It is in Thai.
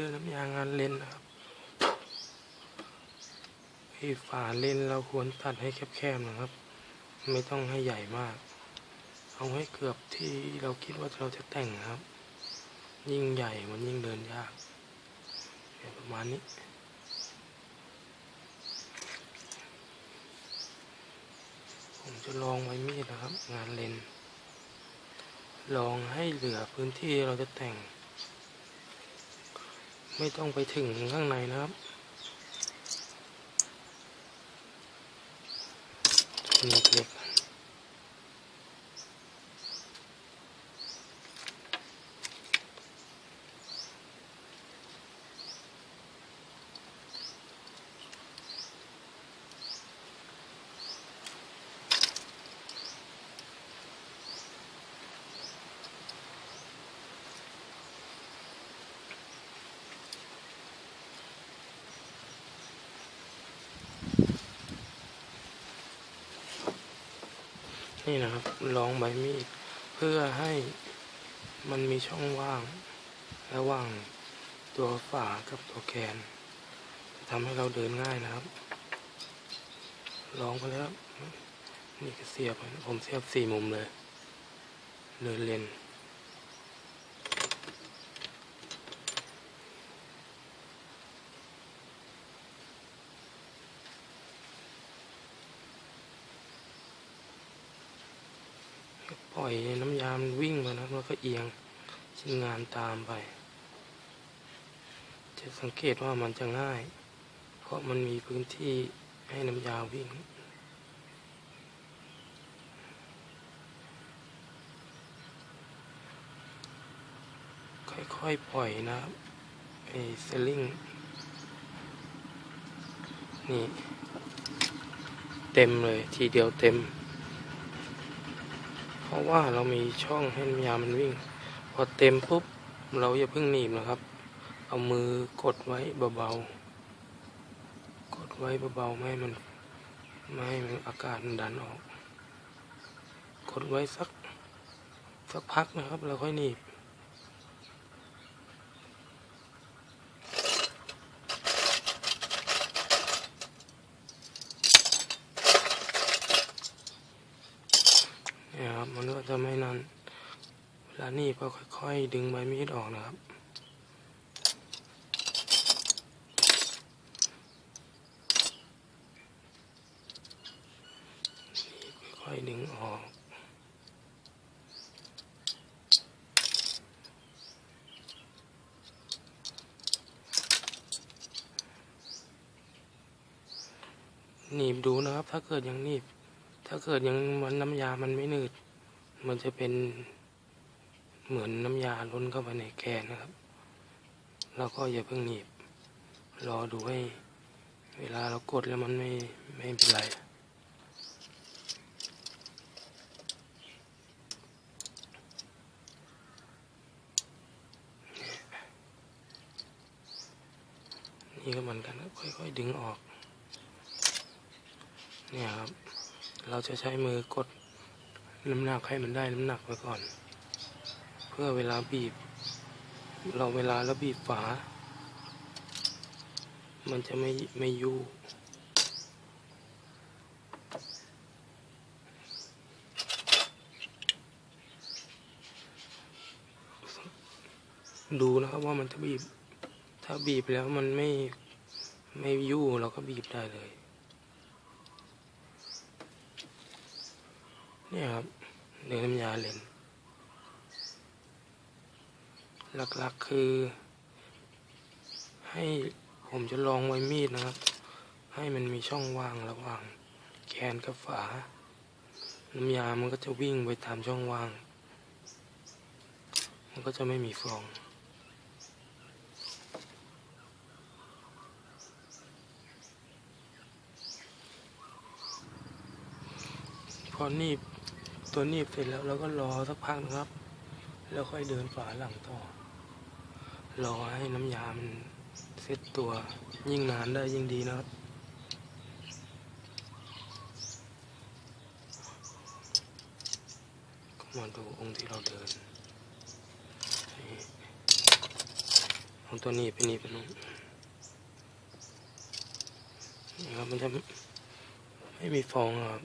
เดินน้ำยางานเลนนะครับไอ้ฝาเลนเราควรตัดให้แคบๆนะครับ ไม่ต้องให้ใหญ่มาก เอาให้เกือบที่เราคิดว่าเราจะแต่งนะครับ ยิ่งใหญ่มันยิ่งเดินยากเนี่ยประมาณนี้ผมจะลองไว้มีดนะครับ งานเลนลองให้เหลือพื้นที่เราจะแต่ง ไม่ต้องไปถึงข้างในนะครับนี่เล็ก นี่นะครับลองใบมีดเพื่อให้มันมีช่องว่าง ระหว่างตัวฝากับตัวแกนจะทำให้เราเดินง่ายนะครับลองไปแล้วนี่ก็เสียบผมเสียบสี่มุมเลยเดินเลน ปล่อยน้ำยามวิ่งไปนะครับแล้วก็เอียงชิ้นงานตามไป จะสังเกตว่ามันจะง่าย เพราะมันมีพื้นที่ให้น้ำยาวิ่งค่อยๆปล่อยนะไอ้เซลลิงนี่ เต็มเลยทีเดียวเต็ม เพราะว่าเรามีช่องให้น้ำยามันวิ่ง พอเต็มปุ๊บเราอย่าเพิ่งหนีบนะครับ เอามือกดไว้เบาๆ กดไว้เบาๆ ไม่ให้มันไม่ให้มันอากาศมันดันออก กดไว้สักสักพักนะครับ เราค่อยหนีบ เนี่ยครับมันก็จะไม่นั่น เวลานี่ก็ค่อยๆ ดึงใบมีดออกนะครับ ค่อยๆ ดึงออกหนีบดูนะครับ ถ้าเกิดยังหนีบ ถ้าเกิดยังมันน้ำยามันไม่หนืด มันจะเป็น เหมือนน้ำยาล้นเข้าไปในแกนนะครับ แล้วก็อย่าเพิ่งหนีบ รอดูให้เวลาเรากดแล้วมันไม่ไม่เป็นไรนี่ก็เหมือนกันค่อยๆดึงออก เนี่ยครับ เราจะใช้มือกดน้ำหนักให้มันได้น้ำหนักไว้ก่อน พื่อเวลาบีบ เราเวลาเราบีบฝา มันจะไม่ไม่ยู่ดูนะครับว่ามันจะบีบ ถ้าบีบแล้วมันไม่ไม่ยู่เราก็บีบได้เลย เนี่ยครับเนื้อน้ำยาเลน หลักๆคือ ให้ผมจะลองไว้มีดนะครับ ให้มันมีช่องว่างระหว่างแกนกับฝา น้ำยามันก็จะวิ่งไปตามช่องว่าง มันก็จะไม่มีฟองพอหนีบตัวหนีบเสร็จแล้วเราก็รอสักพักนะครับ แล้วค่อยเดินฝาหลังต่อ รอให้น้ำยามันเซ็ตตัวยิ่งนานได้ยิ่งดีนะครับก็มาดูองค์ที่เราเดินนี่เอาตัวนี้ไปหนีบไปนู้นนี่ครับมันจะไม่มีฟองครับ